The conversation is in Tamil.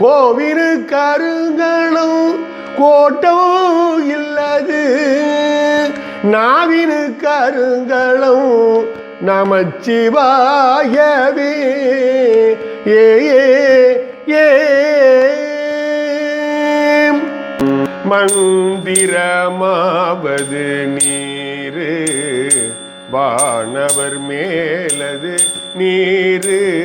கோவினு கருங்களும் கோட்டோ இல்லது. நாவினு கருங்களும் நமச்சிவாயவே. ஏ ஏ. மந்திரமாவது நீரு வானவர் மேலது நீரு.